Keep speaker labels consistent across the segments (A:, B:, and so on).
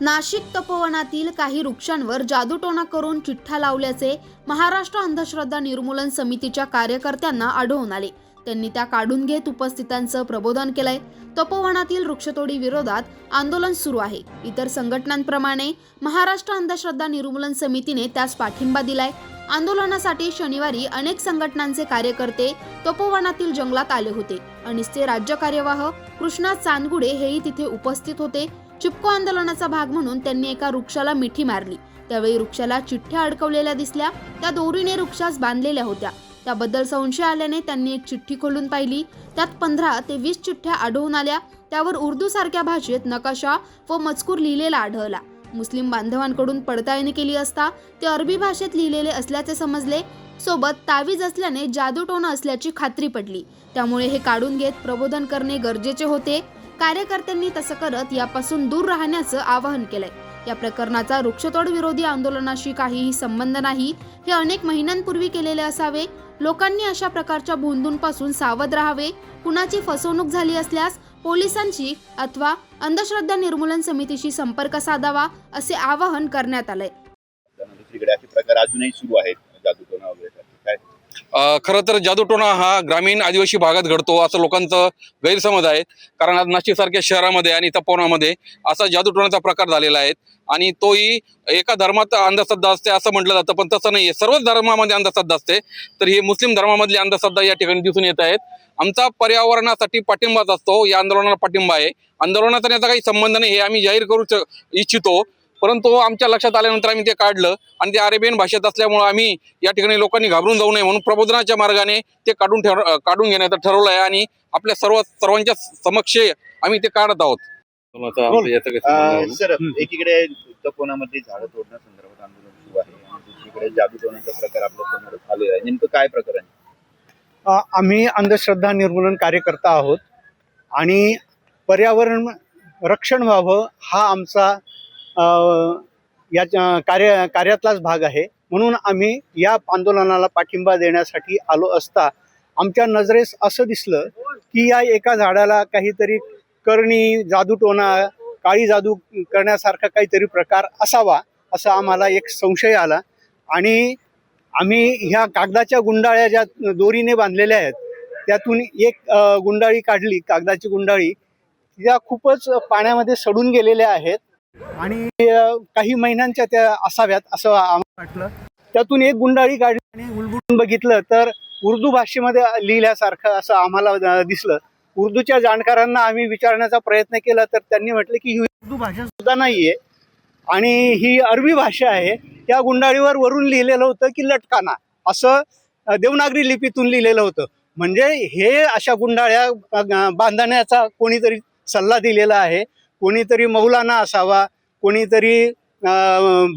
A: नाशिक तपोवनातील काही वृक्षांवर जादूटोणा करून चिठ्ठ्या लावल्याचे महाराष्ट्र अंधश्रद्धा निर्मूलन समितीच्या कार्यकर्त्यांना आढळून आले. त्यांनी त्या काढून घेत उपस्थितांचं प्रबोधन केलंय. तपोवनातील वृक्षतोडी विरोधात आंदोलन सुरू आहे. इतर संघटनांप्रमाणे महाराष्ट्र अंधश्रद्धा निर्मूलन समितीने त्यास पाठिंबा दिलाय. आंदोलनासाठी शनिवारी अनेक संघटनांचे कार्यकर्ते तपोवनातील जंगलात आले होते. अनिसचे राज्य कार्यवाह कृष्णा चांदगुडे हेही तिथे उपस्थित होते. चिपको आंदोलनाचा भाग म्हणून त्यांनी एका वृक्षाला मिठी मारली. त्यावेळी वृक्षाला चिठ्ठ्या अडकवलेल्या दिसल्या. त्या दोरीने वृक्षास बांधलेल्या होत्या. त्याबद्दल संशय आल्याने त्यांनी एक चिठ्ठी खोलून पाहिली. त्यात पंधरा ते वीस चिठ्ठ्या आढळून आल्या. त्यावर उर्दू सारख्या भाषेत नकाशा व मजकूर लिहिलेला आढळला. मुस्लिम बांधवांकडून पडताळणी केली असता ते अरबी भाषेत लिहिलेले असल्याचे समजले. सोबत तावीज असल्याने जादूटोणं असल्याची खात्री पडली. त्यामुळे हे काढून घेत प्रबोधन करणे गरजेचे होते. कार्यकर्त्यांनी तसं करत यापासून दूर राहण्याचं आवाहन केलंय. या प्रकरणाचा वृक्षतोड विरोधी आंदोलनाशी काहीही संबंध नाही. हे अनेक महिन्यांपूर्वी केलेले असावे. लोकांनी अशा प्रकारच्या भोंदूंपासून सावध राहावे. कुणाची फसवणूक झाली असल्यास पोलिसांची अथवा अंधश्रद्धा निर्मूलन समितीशी संपर्क साधावा असे आवाहन करण्यात
B: आले दुसरीकडे असे प्रकार अजूनही सुरू आहेत जादूटोणा वगैरे.
C: खरं तर जादूटोणा हा ग्रामीण आदिवासी भागात घडतो असं लोकांचं गैरसमज आहे. कारण आज नाशिकसारख्या शहरामध्ये आणि तपोवनामध्ये असा जादूटोणाचा प्रकार झालेला आहे. आणि तोही एका धर्मात अंधश्रद्धा असते असं म्हटलं जातं पण तसं नाही आहे सर्वच धर्मामध्ये अंधश्रद्धा असते. तर ही मुस्लिम धर्मामधली अंधश्रद्धा या ठिकाणी दिसून येत आहेत. आमचा पर्यावरणासाठी पाठिंबाच असतो. या आंदोलनाला पाठिंबा आहे. आंदोलनाचा याचा काही संबंध नाही हे आम्ही जाहीर करू इच्छितो. परंतु आमच्या लक्षात आल्यानंतर आम्ही ते काढलं आणि ते अरेबियन भाषेत असल्यामुळं आम्ही या ठिकाणी लोकांनी घाबरून जाऊ नये म्हणून प्रबोधनाच्या मार्गाने ते काढून ठर काढून घेण्याचं ठरवलं आहे आणि आपल्या सर्व सर्वांच्या समक्ष आम्ही ते काढत आहोत.
B: सर एकीकडे तपोनामध्ये झाडं तोडण्यासंदर्भात आंदोलन सुरू आहे आणि दुसरीकडे जादूटोणाचा प्रकार आपल्यासमोर आलेला आहे. नेमकं काय प्रकरण
D: आम्ही अंधश्रद्धा निर्मूलन कार्यकर्ता आहोत आणि पर्यावरण रक्षण व्हावं हा आमचा याच्या या कार्य कार्यातलाच भाग आहे. म्हणून आम्ही या आंदोलनाला पाठिंबा देण्यासाठी आलो असता आमच्या नजरेस असं दिसलं की या एका झाडाला काहीतरी करणी जादूटोणा काळी जादू करण्यासारखा काहीतरी प्रकार असावा असा आम्हाला एक संशय आला. आणि आम्ही ह्या कागदाच्या गुंडाळ्या ज्या दोरीने बांधलेल्या आहेत त्यातून एक गुंडाळी काढली कागदाची गुंडाळी. त्या खूपच पाण्यामध्ये सडून गेलेल्या आहेत. आणि काही महिन्यांच्या त्या असाव्यात असं आम्हाला वाटलं. त्यातून एक गुंडाळी काढली आणि उलगुटून बघितलं तर उर्दू भाषेमध्ये लिहिल्यासारखं असं आम्हाला दिसलं. उर्दूच्या जाणकारांना आम्ही विचारण्याचा प्रयत्न केला तर त्यांनी म्हटलं की ही उर्दू भाषा सुद्धा नाहीये आणि ही अरबी भाषा आहे. त्या गुंडाळीवर वरून लिहिलेलं होतं की लटकाना असं देवनागरी लिपीतून लिहिलेलं होतं. म्हणजे हे अशा गुंडाळ्या बांधण्याचा कोणीतरी सल्ला दिलेला आहे. कोणीतरी मौलाना असावा कोणीतरी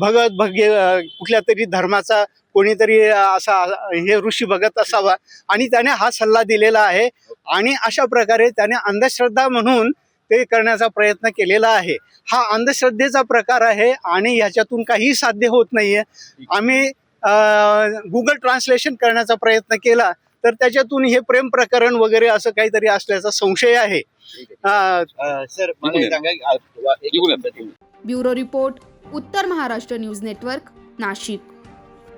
D: भगत भगे कुठल्या तरी धर्माचा कोणीतरी असा हे ऋषी भगत असावा. आणि त्याने हा सल्ला दिलेला आहे आणि अशा प्रकारे त्याने अंधश्रद्धा म्हणून ते करण्याचा प्रयत्न केलेला आहे. हा अंधश्रद्धेचा प्रकार आहे आणि ह्याच्यातून काही साध्य होत नाहीये. आम्ही गुगल ट्रान्सलेशन करण्याचा प्रयत्न केला. तर त्याच्यातून हे प्रेम प्रकरण वगैरे असं काहीतरी असल्याचा संशय आहे.
B: सर हे.
A: ब्युरो रिपोर्ट उत्तर महाराष्ट्र न्यूज नेटवर्क नाशिक.